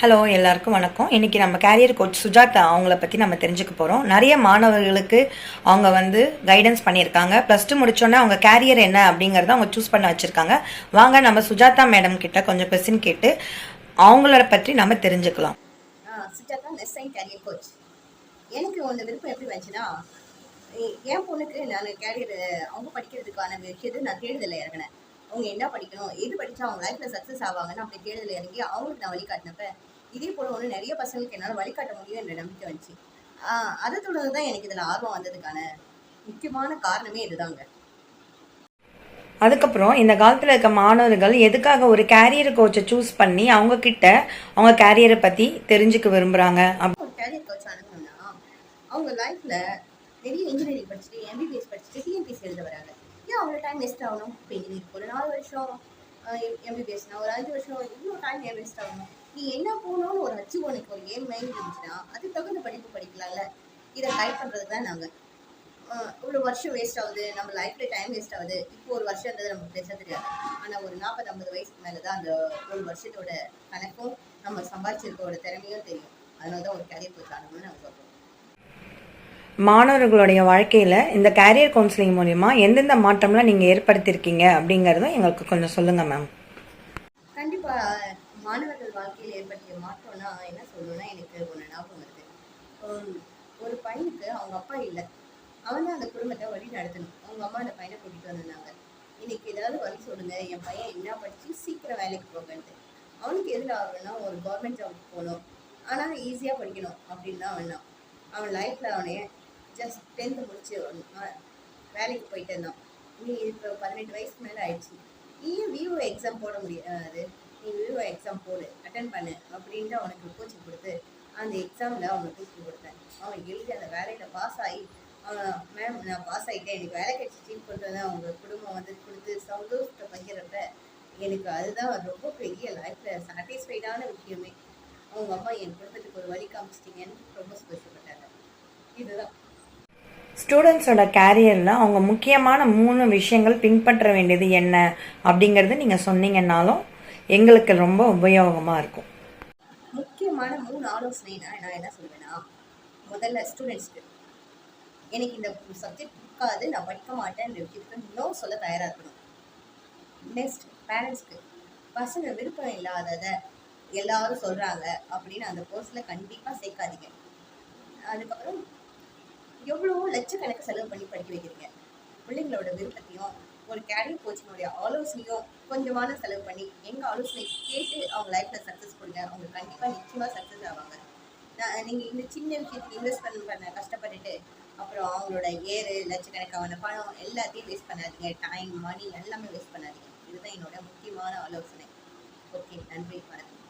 Hello எல்லாருக்கும் வணக்கம். இன்னைக்கு நம்ம கேரியர் கோச் சுஜாதா அவங்கள பற்றி நம்ம தெரிஞ்சுக்க போகிறோம் நிறைய மாணவர்களுக்கு அவங்க வந்து கைடன்ஸ் பண்ணியிருக்காங்க. ப்ளஸ் டூ முடிச்சோன்னே அவங்க கேரியர் என்ன அப்படிங்கிறத அவங்க சூஸ் பண்ண வச்சுருக்காங்க. வாங்க நம்ம சுஜாதா மேடம் கிட்ட கொஞ்சம் கொஸ்டின் கேட்டு அவங்கள பற்றி நம்ம தெரிஞ்சுக்கலாம். சுஜாதா நெஸ்ஸைன் கேரியர் கோச் எனக்கு அந்த விருப்பம் எப்படி வந்துச்சுன்னா என் பொண்ணுக்கு நான் கேரியர் அவங்க படிக்கிறதுக்கான விஷயத்தை நான் தேடுதலில் இறங்கினேன். அவங்க என்ன படிக்கணும் எது படித்தா அவங்க லைஃப்பில் சக்ஸஸ் ஆவாங்கன்னு அப்படி தேடுதல் இறங்கி அவங்களுக்கு நான் வழிகாட்டினப்ப இதே போல் ஒன்று நிறைய பசங்களுக்கு என்னால் வழிகாட்ட முடியும் என்ற நம்பிக்கை வந்துச்சு. அதை தொடர்ந்து தான் எனக்கு இதில் ஆர்வம் வந்ததுக்கான முக்கியமான காரணமே இதுதாங்க. அதுக்கப்புறம் இந்த காலத்தில் இருக்க மாணவர்கள் எதுக்காக ஒரு கேரியர் கோச்சை சூஸ் பண்ணி அவங்க கிட்ட அவங்க கேரியரை பற்றி தெரிஞ்சுக்க விரும்புகிறாங்க ஒரு கேரியர் கோச் அணுகணும்னா அவங்க லைஃப்பில் பெரிய இன்ஜினியரிங் படிச்சுட்டு எம்பிபிஎஸ் படிச்சுட்டு டிஎன்பிஎஸ் எழுத வராங்க. ஏன் அவ்வளோ டைம் வேஸ்ட் ஆகணும் இப்போ ஒரு நாலு வருஷம் எம்பிபிஎஸ்னா ஒரு அஞ்சு வருஷம் இவ்வளோ டைம் ஏன் வேஸ்ட் ஆகணும் நீ என்ன போகணும்னு ஒரு அச்சு உனக்கு ஒரு ஏம் மைண்ட் இருந்துச்சுன்னா அதுக்கு தகுந்த படிப்பு படிக்கலாம்ல இதை கைட் பண்ணுறது தான் நாங்கள் இவ்வளோ வருஷம் வேஸ்ட் ஆகுது நம்ம லைஃப்பில் டைம் வேஸ்ட் ஆகுது இப்போ ஒரு வருஷம் இருந்தது நமக்கு பேச தெரியாது ஆனால் ஒரு நாற்பது ஐம்பது வயசுக்கு மேலே தான் அந்த ஒரு வருஷத்தோட கணக்கும் நம்ம சம்பாதிச்சிருக்கோட திறமையும் தெரியும் அதனால தான் ஒரு கேரியர் கோச் ஆகணும்னு நாங்கள் சொல்கிறோம் மாணவர்களுடைய வாழ்க்கையில் இந்த கேரியர் கவுன்சிலிங் மூலயமா எந்தெந்த மாற்றம்லாம் நீங்கள் ஏற்படுத்தியிருக்கீங்க அப்படிங்கிறதும் எங்களுக்கு கொஞ்சம் சொல்லுங்கள் மேம் கண்டிப்பாக மாணவர்கள் வாழ்க்கையில் ஏற்படுத்திய மாற்றம்னா என்ன சொல்லணும்னா எனக்கு ஒன்று ஞாபகம் வருது. ஒரு பையனுக்கு அவங்க அப்பா இல்லை. அவன் தான் அந்த குடும்பத்தை வழி நடத்தணும். அவங்க அம்மா அந்த பையனை கூட்டிகிட்டு வந்திருந்தாங்க. இன்னைக்கு ஏதாவது வழி சொல்லுங்க என் பையன் என்ன படித்து சீக்கிரம் வேலைக்கு போகன்ட்டு அவனுக்கு எதில் ஆகணும்னா ஒரு கவர்மெண்ட் ஜாப் போகணும். ஆனால் ஈஸியாக படிக்கணும் அப்படின்னு தான் அவன் அவன் லைஃப்பில் அவனே ஜஸ்ட் டென்த்து முடிச்சு வேலைக்கு போயிட்டு இருந்தான் நீ இப்போ பதினெட்டு வயசுக்கு மேலே ஆயிடுச்சு. நீயும் விவோ எக்ஸாம் போட முடியாது நீ விவோ எக்ஸாம் போடு அட்டன் பண்ணு அப்படின்ட்டு அவனுக்கு கோச்சிங் கொடுத்து அந்த எக்ஸாமில் அவனை கோச்சிங் கொடுத்தேன். அவன் எழுதி அந்த வேலையில் பாஸ் ஆகி அவன் மேம் நான் பாஸ் ஆகிட்டேன் எனக்கு வேலை கிடைச்சிச்சின்னு கொண்டு வந்து அவங்க குடும்பம் வந்து கொடுத்து சந்தோஷத்தை பகிரப்ப எனக்கு அதுதான் ரொம்ப பெரிய லைஃப்பில் சாட்டிஸ்ஃபைடான விஷயமே. அவங்க அம்மா என் குடும்பத்துக்கு ஒரு வழி காமிச்சிட்டிங்கன்னு ரொம்ப சந்தோஷப்பட்டாங்க. இதுதான். ஸ்டூடெண்ட்ஸோட கேரியரில் அவங்க முக்கியமான மூணு விஷயங்கள் பின்பற்ற வேண்டியது என்ன அப்படிங்கிறது நீங்கள் சொன்னீங்கன்னாலும் எங்களுக்கு ரொம்ப உபயோகமாக இருக்கும். முக்கியமான மூணு ஆலோசனைனா நான் என்ன சொல்வேன்னா முதல்ல ஸ்டூடெண்ட்ஸ்க்கு எனக்கு இந்த சப்ஜெக்ட் பிடிக்காது நான் படிக்க மாட்டேன் விஷயத்துக்கு நோ சொல்ல தயாராக இருக்கணும். நெக்ஸ்ட் பேரண்ட்ஸ்க்கு பசங்க விருப்பம் இல்லாததை எல்லாரும் சொல்கிறாங்க அப்படின்னு அந்த கோர்ஸில் கண்டிப்பாக சேர்க்காதீங்க. அதுக்கப்புறம் எவ்வளோ லட்சக்கணக்கு செலவு பண்ணி படிக்க வைக்கிறீங்க. பிள்ளைங்களோட விருப்பத்தையும் ஒரு கேரியர் கோச்சினுடைய ஆலோசனையும் கொஞ்சமான செலவு பண்ணி எங்கள் ஆலோசனை கேட்டு அவங்க லைஃப்பில் சக்ஸஸ் கொடுங்க. அவங்க கண்டிப்பாக நிச்சயமாக சக்ஸஸ் ஆவாங்க. நான் நீங்கள் இந்த சின்ன விஷயத்துக்கு இன்வெஸ்ட் பண்ண பண்ண கஷ்டப்பட்டுட்டு அப்புறம் அவங்களோட ஏறு லட்சக்கணக்கான பணம் எல்லாத்தையும் வேஸ்ட் பண்ணாதீங்க. டைம் மணி எல்லாமே வேஸ்ட் பண்ணாதீங்க. இதுதான் என்னோட முக்கியமான ஆலோசனை. ஓகே நன்றி வணக்கம்.